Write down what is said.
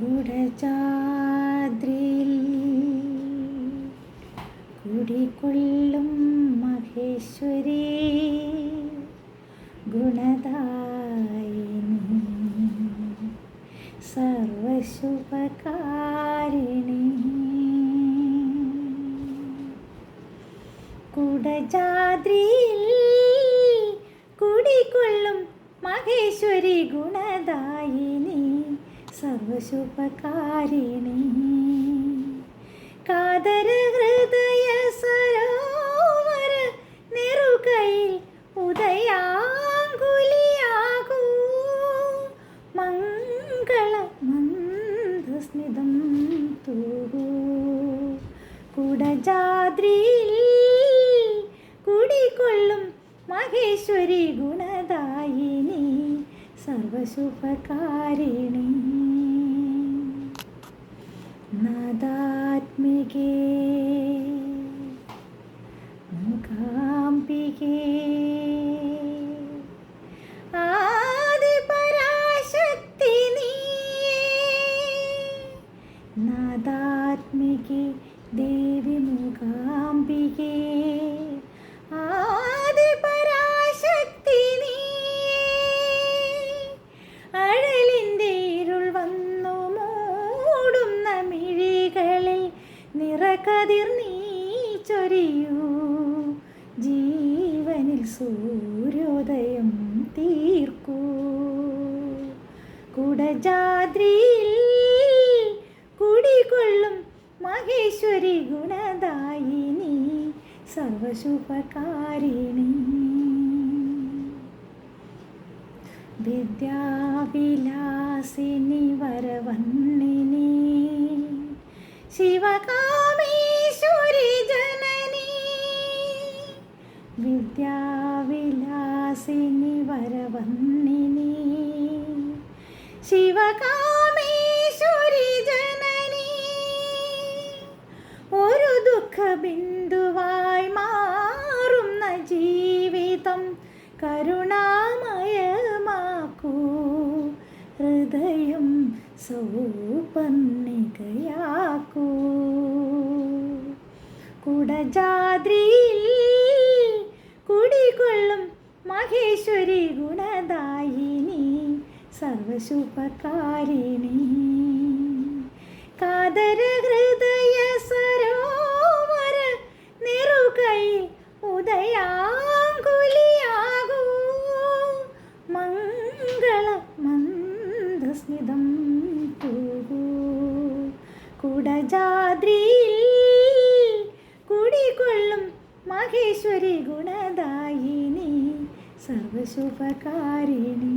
കുടജാദ്രിയിൽ കുടികൊള്ളും മഹേശ്വരി ഗുണദായിനി. സർവശുഭകാരിണി. കുടജാദ്രിയിൽ കുടികൊള്ളും മഹേശ്വരി ഗുണദായിനി. സർവശുഭകാരിണി. കാതര ഹൃദയ സരോവര നെറുകയിൽ ഉദയാകുലിയാകൂ മംഗള മന്ദസ്മിതം തൂകൂ. കുടജാദ്രിയിൽ കുടികൊള്ളും മഹേശ്വരി ഗുണദായിനി. സർവശുഭകാരിണി നാദാത്മികേ മൂകാംബികേ ആദിപരാശക്തി നീയേ നാദാത്മികേ ദേവി മൂകാംബികേ നിറകതിർ നീ ചൊരിയൂ. ജീവനിൽ സൂര്യോദയം തീർക്കൂ. കുടജാദ്രിയിൽ കുടികൊള്ളും മഹേശ്വരി ഗുണദായിനി സർവശുഭകാരിണി. വിദ്യാവിലാസിനി വരവന്നിനി. ശിവകാമേശ്വരി വിദ്യാവിലാസിനി വരവന്നിനി. ശിവകാമേശ്വരി ജനനി. ഒരു ദുഃഖബിന്ദുവായി മാറുന്ന ജീവിതം കരുണാമയമാക്കൂ. ഹൃദയം സൗപന്നികയാക്കൂ കുടജാദ്രിയിൽ കുടികൊള്ളും മഹേശ്വരി ഗുണദായിനി സർവശുഭകാരിണി. കാതര ഹൃദയ സരോവര നിറുകൈ ഉദയാങ്കുലിയാകൂ. മംഗള മന്ദസ്മിതം കുടജാദ്രിയിൽ കുടികൊള്ളും മഹേശ്വരി ഗുണദായിനി. സർവശുഭകാരിണി.